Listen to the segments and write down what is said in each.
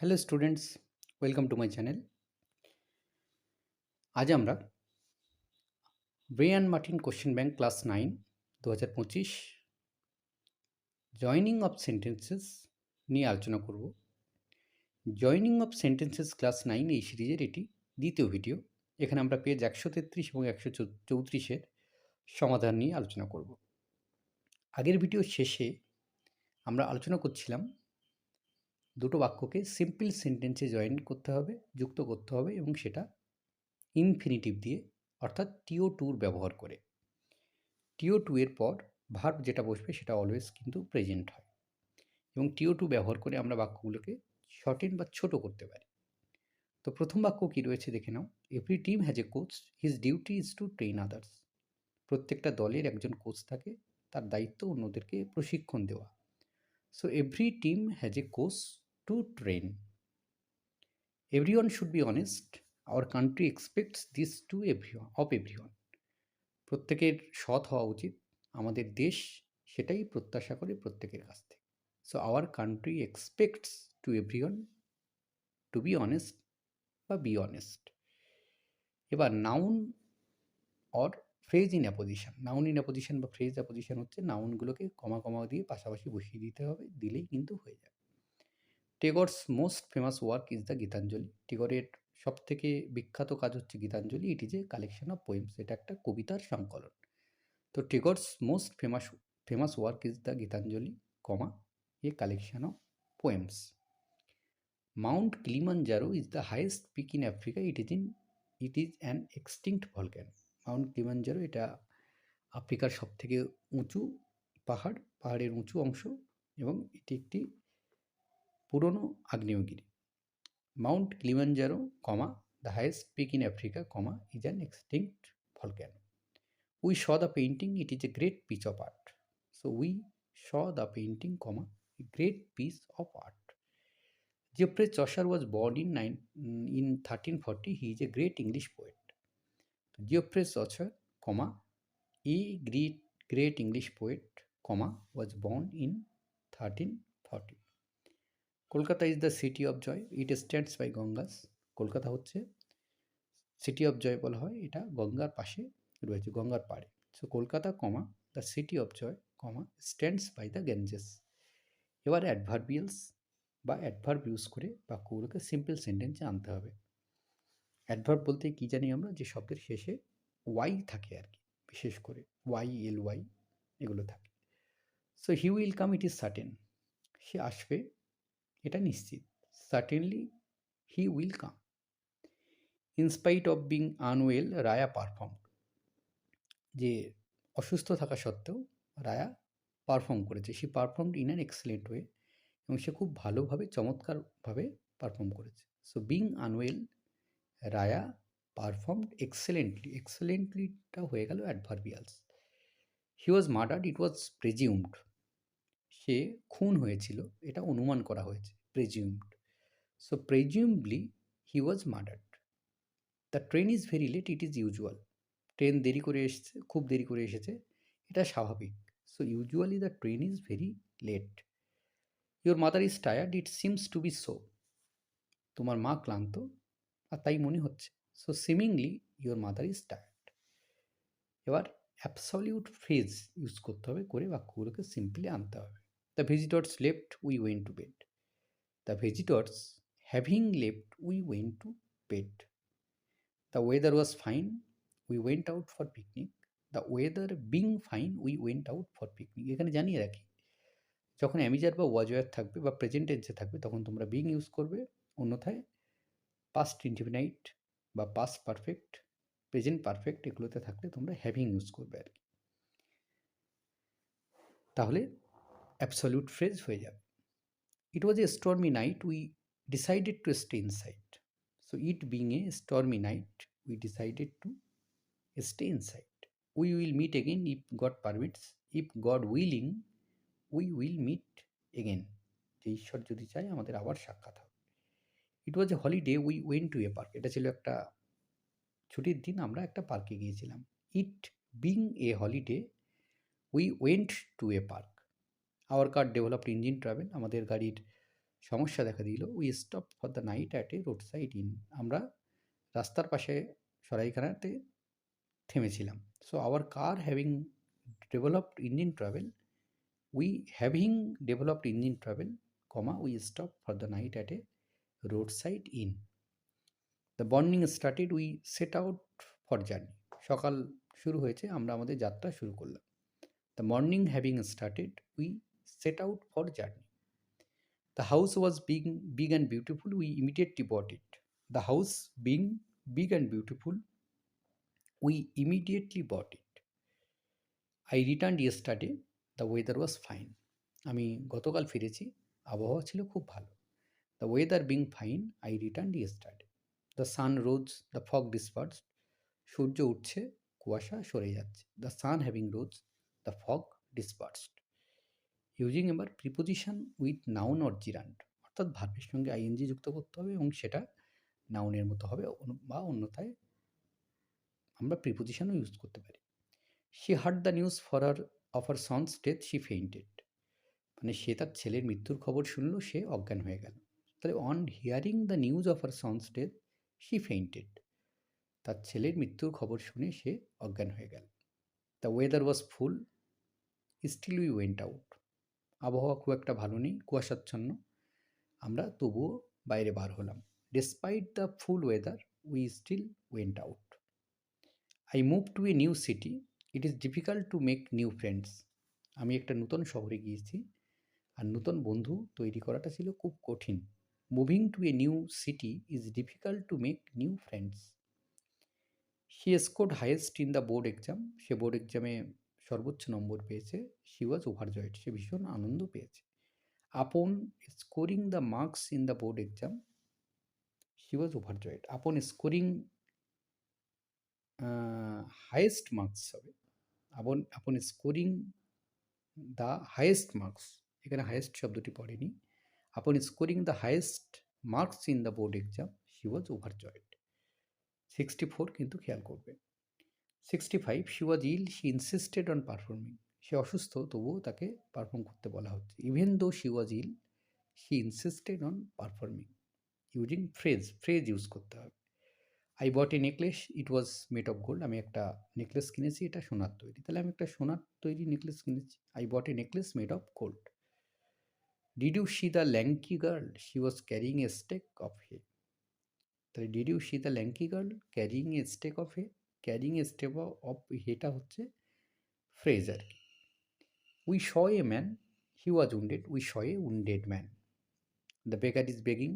Hello students welcome to my channel আজ আমরা Wren Martin question bank class nine দু হাজার পঁচিশ জয়নিং অফ সেন্টেন্সেস নিয়ে আলোচনা করব। Joining of sentences class nine এই সিরিজের এটি দ্বিতীয় ভিডিও এখানে আমরা পেজ একশো তেত্রিশ এবং একশো চৌত্রিশের সমাধান নিয়ে আলোচনা করব। আগের ভিডিও শেষে আমরা আলোচনা করছিলাম দুটো বাক্যকে সিম্পল সেন্টেন্সে জয়েন করতে হবে, যুক্ত করতে হবে এবং সেটা ইনফিনিটিভ দিয়ে, অর্থাৎ টিও টুর ব্যবহার করে। টিও টু এর পর ভার্ব যেটা বসবে সেটা অলওয়েজ কিন্তু প্রেজেন্ট হয়। এবং টিও টু ব্যবহার করে আমরা বাক্যগুলোকে শর্টেন বা ছোট করতে পারি। তো প্রথম বাক্য কী রয়েছে দেখে নাও। Every team has a coach his duty is to train others প্রত্যেকটা দলের একজন কোচ থাকে, তার দায়িত্ব অন্যদেরকে প্রশিক্ষণ দেওয়া। So every team has a coach to train. Everyone should be honest. Our country expects this to everyone, of everyone. প্রত্যেকের সৎ হওয়া উচিত আমাদের দেশ সেটাই প্রত্যাশা করে প্রত্যেকের কাছ থেকে so our country expects to everyone to be honest বা বি অনেস্ট এবার noun or phrase in apposition noun in apposition বা ফ্রেজ অ্যাপোজিশন হচ্ছে নাউনগুলোকে কমা কমা দিয়ে পাশাপাশি বসিয়ে দিতে হবে দিলেই কিন্তু হয়ে যাবে Tagore's most famous work is the Gitanjali. টেগরের সব থেকে বিখ্যাত কাজ হচ্ছে Gitanjali. It is a collection of poems. এটা একটা কবিতার সংকলন। তো Tagore's most famous famous work is the Gitanjali, comma, a collection of poems. Mount Kilimanjaro is the highest peak in Africa. It is in, it is an extinct volcano. Mount Kilimanjaro এটা আফ্রিকার সব থেকে উঁচু পাহাড়, পাহাড়ের উঁচু অংশ এবং এটি একটি পুরনো আগ্নেয়গিরি। Mount Kilimanjaro comma, the highest peak in Africa, comma, is an extinct volcano. We saw the painting it is a great piece of art. So we saw the painting comma, a great piece of art. Geoffrey Chaucer was born in nine, in thirteen forty, he is a great English poet. Geoffrey Chaucer comma, a great great English poet, comma, was born in thirteen forty. Kolkata is the city of joy it stands by Ganges, Kolkata হচ্ছে city of joy বলা হয়, এটা গঙ্গার পাশে রয়েছে, গঙ্গার পাড়ে। So Kolkata comma the city of joy comma stands by the Ganges এবার অ্যাডভার্বিয়ালস বা অ্যাডভার্ব ইউজ করে বাক্যগুলোকে সিম্পল সেন্টেন্সে আনতে হবে। অ্যাডভার্ব বলতে কী জানি আমরা? যে শব্দের শেষে ওয়াই থাকে আর কি, বিশেষ করে ওয়াই এল ওয়াই এগুলো থাকে। So he will come it is certain সে আসবে এটা নিশ্চিত। Certainly he will come in spite of being unwell Raya perform যে অসুস্থ থাকা সত্ত্বেও রায়া পারফর্ম করেছে। সে perform in an excellent way এবং সে খুব ভালোভাবে, চমৎকারভাবে পারফর্ম করেছে। So being unwell Raya perform excellently এক্সেলেন্টলিটা হয়ে গেল adverbials he was murdered it was presumed সে খুন হয়েছিল, এটা অনুমান করা হয়েছে presumed so presumably he was murdered the train is very late it is usual train দেরি করে এসেছে, খুব দেরি করে এসেছে, এটা স্বাভাবিক। So usually the train is very late your mother is tired it seems to be so তোমার মা ক্লান্ত, আর তাই মনে হচ্ছে। So seemingly your mother is tired এবার অ্যাবসলিউট ফ্রেজ ইউজ করতে হবে, করে বাক্যগুলোকে সিম্পলি আনতে হবে। The visitors left we went to bed the visitors having left we went to bed the weather was fine we went out for picnic the weather being fine we went out for picnic এখানে জানিয়ে রাখি, যখন am is are বা ওয়াজওয়ার থাকবে বা present টেন্সে থাকবে, তখন তোমরা বিং ইউজ করবে। অন্যথায় পাস্ট ইন্ডিফিনাইট বা পাস্ট পারফেক্ট প্রেজেন্ট পারফেক্ট এগুলোতে থাকলে তোমরা হ্যাভিং ইউজ করবে আর কি। তাহলে অ্যাবসলিউট ফ্রেজ হয়ে যাবে। It was a stormy night we decided to stay inside so it being a stormy night we decided to stay inside we will meet again if God permits if God willing we will meet again যে ঈশ্বর যদি চায়, আমাদের আবার সাক্ষাৎ হবে। It was a holiday we went to a park এটা ছিল একটা ছুটির দিন। আমরা একটা পার্কে গিয়েছিলাম। It being a holiday we went to a park our car developed engine trouble আমাদের গাড়ির সমস্যা দেখা দিল। We stop for the night at a roadside inn আমরা রাস্তার পাশে সরাইখানাতে থেমেছিলাম। So our car having developed engine trouble we having developed engine trouble comma we stop for the night at a roadside inn the morning started we set out for journey সকাল শুরু হয়েছে, আমরা আমাদের যাত্রা শুরু করলাম। The morning having started we set out for journey the house was big big and beautiful we immediately bought it the house being big and beautiful we immediately bought it I return yesterday the weather was fine আমি গতকাল ফিরেছি। আবহাওয়া ছিল খুব ভালো। The weather being fine I return yesterday the sun rose the fog disperse সূর্য উঠছে, কুয়াশা সরে যাচ্ছে। The sun having rose the fog dispersed using এবার preposition with noun or gerund অর্থাৎ ভার্বের সঙ্গে আইএনজি যুক্ত করতে হবে এবং সেটা নাউনের মতো হবে বা অন্যথায় আমরা প্রিপোজিশনও ইউজ করতে পারি। She heard the news for her of her son's death she fainted মানে সে তার ছেলের মৃত্যুর খবর শুনলো, সে অজ্ঞান হয়ে গেল। তাহলে on hearing the news of her son's death she fainted তার ছেলের মৃত্যুর খবর শুনে সে অজ্ঞান হয়ে গেল। The weather was foul still we went out আবহাওয়া খুব একটা ভালো নেই, কুয়াশাচ্ছন্ন। আমরা তবুও বাইরে বার হলাম। Despite the foul weather we still went out I move to a new city it is difficult to make new friends আমি একটা নূতন শহরে গিয়েছি। আর নতুন বন্ধু তৈরি করাটা ছিল খুব কঠিন। Moving to a new city is difficult to make new friends she scored highest in the board exam say board এক্সামে সর্বোচ্চ নম্বর পেয়েছে। শি ওয়াজ ওভারজয়েড সে ভীষণ আনন্দ পেয়েছে। Upon scoring the marks in the board exam she was overjoyed upon scoring highest marks হবে। Upon upon scoring the highest marks এখানে highest শব্দটি পড়েনি। Upon scoring the highest marks in the board exam she was overjoyed sixty four কিন্তু খেয়াল করবে sixty five she was ill she insisted on performing সে অসুস্থ, তবুও তাকে পারফর্ম করতে বলা হচ্ছে। Even though she was ill she insisted on performing using phrase phrase use করতে হবে। I bought a necklace it was made of gold আমি একটা নেকলেস কিনেছি, এটা সোনার তৈরি। তাহলে আমি একটা সোনার তৈরি নেকলেস কিনেছি। I bought a necklace made of gold did you see the lanky girl she was carrying a stack of hay তাহলে did you see the lanky girl carrying a stack of hay carrying stack of হেটা হচ্ছে phrase আর কি we saw a man he was wounded we saw a wounded man the beggar is begging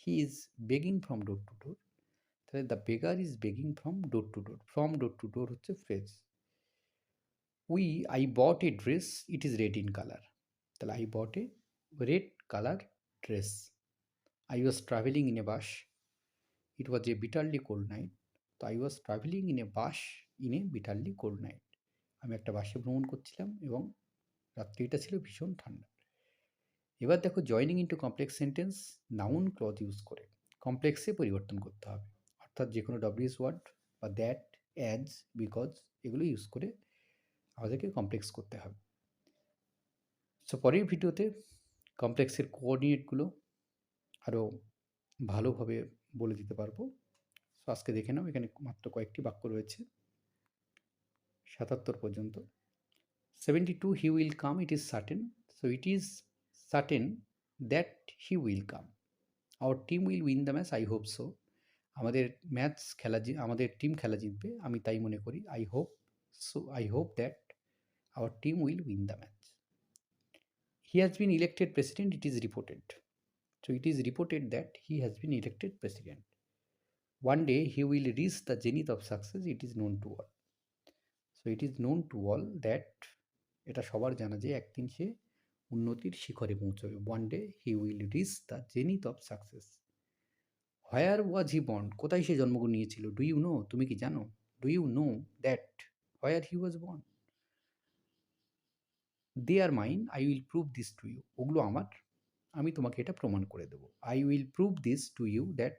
he is begging from door to door তাহলে the beggar is begging from door to door from door to door হচ্ছে phrase we I bought a dress it is red in colour তাহলে I bought a red colour dress I was travelling in a bus it was a bitterly cold night তো I was travelling in a bus in a bitterly cold night আমি একটা বাসে ভ্রমণ করছিলাম এবং রাত্রিটা ছিল ভীষণ ঠান্ডা। এবার দেখো joining into complex sentence noun clause use করে। কমপ্লেক্সে পরিবর্তন করতে হবে। অর্থাৎ যে কোনো ডব্লিউএস ওয়ার্ড বা দ্যাট অ্যাজ বিকজ এগুলো ইউজ করে আমাদেরকে কমপ্লেক্স করতে হবে। সো পরের ভিডিওতে কমপ্লেক্সের কোঅর্ডিনেটগুলো আরও ভালোভাবে বলে দিতে পারব। সো আজকে দেখে নাও, এখানে মাত্র কয়েকটি বাক্য রয়েছে। সাতাত্তর পর্যন্ত। Seventy two he will come it is certain so it is certain that he will come our team will win the match I hope so আমাদের ম্যাচ খেলা আমাদের টিম খেলা জিতবে, আমি তাই মনে করি। I hope so I hope that our team will win the match he has been elected president it is reported so it is reported that he has been elected president. One day he will reach the zenith of success, it is known to all. So it is known to all that এটা সবার জানা যে একদিন সে উন্নতির শিখরে পৌঁছবে। One day he will reach the zenith of success where was he bond কোথায় সে জন্মগ্রহণ নিয়েছিল? ডু ইউ নো তুমি কি জানো? Do you know that where he was bond they are mine I will prove this to you ওগুলো আমার আমি তোমাকে এটা প্রমাণ করে দেবো। I will prove this to you that